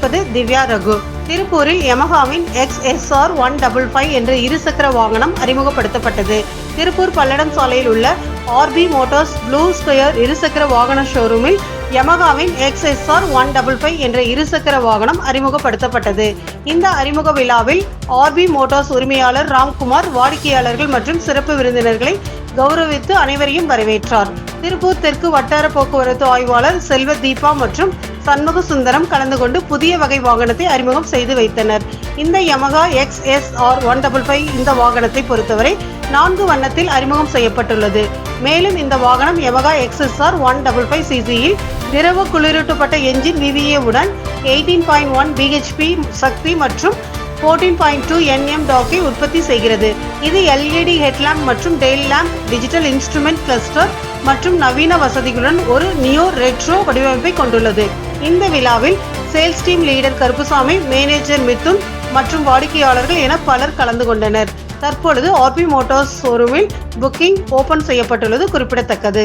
திவ்யா ரகு. திருப்பூரில் யமஹாவின் X SR one double five என்ற இருசக்கர வாகனம் அறிமுகப்படுத்தப்பட்டது. திருப்பூர் பல்லடம் சாலையில் உள்ள ஆர்பி மோட்டார்ஸ் ப்ளூ ஸ்கொயர் இருசக்கர வாகன ஷோரூமில் யமகாவின் X SR one double five என்ற இருசக்கர வாகனம் அறிமுகப்படுத்தப்பட்டது. இந்த அறிமுக விழாவில் ஆர்பி மோட்டார்ஸ் உரிமையாளர் ராம்குமார் வாடிக்கையாளர்கள் மற்றும் சிறப்பு விருந்தினர்களை கௌரவித்து அனைவரையும் வரவேற்றார். திருப்பூர் தெற்கு வட்டார போக்குவரத்து ஆய்வாளர் செல்வ தீபா மற்றும் சண்முக சுந்தரம் கலந்து கொண்டு புதிய வகை வாகனத்தை அறிமுகம் செய்து வைத்தனர். இந்த Yamaha X S R one double five இந்த வாகனத்தை பொறுத்தவரை நான்கு வண்ணத்தில் அறிமுகம் செய்யப்பட்டுள்ளது. மேலும் இந்த வாகனம் Yamaha XSR one double five சிசியில் திரவ குளிரூட்டப்பட்ட என்ஜின் விவிஏ உடன் எயிட்டீன் பாயிண்ட் ஒன் பிஹெச்பி சக்தி மற்றும் ஃபோர்டீன் பாயிண்ட் டூ என்எம் டாக்கை உற்பத்தி செய்கிறது. இது எல்இடி ஹெட்லாம்ப் மற்றும் tail lamp digital instrument cluster மற்றும் நவீன வசதிகளுடன் ஒரு நியோ ரெட்ரோ வடிவமைப்பை கொண்டுள்ளது. இந்த விழாவில் sales team leader Karuppusamy manager Mithun மற்றும் வாடிக்கையாளர்கள் என பலர் கலந்து கொண்டனர். தற்பொழுது ஆர்பி மோட்டார்ஸ் ஷோரூமில் புக்கிங் ஓபன் செய்யப்பட்டுள்ளது குறிப்பிடத்தக்கது.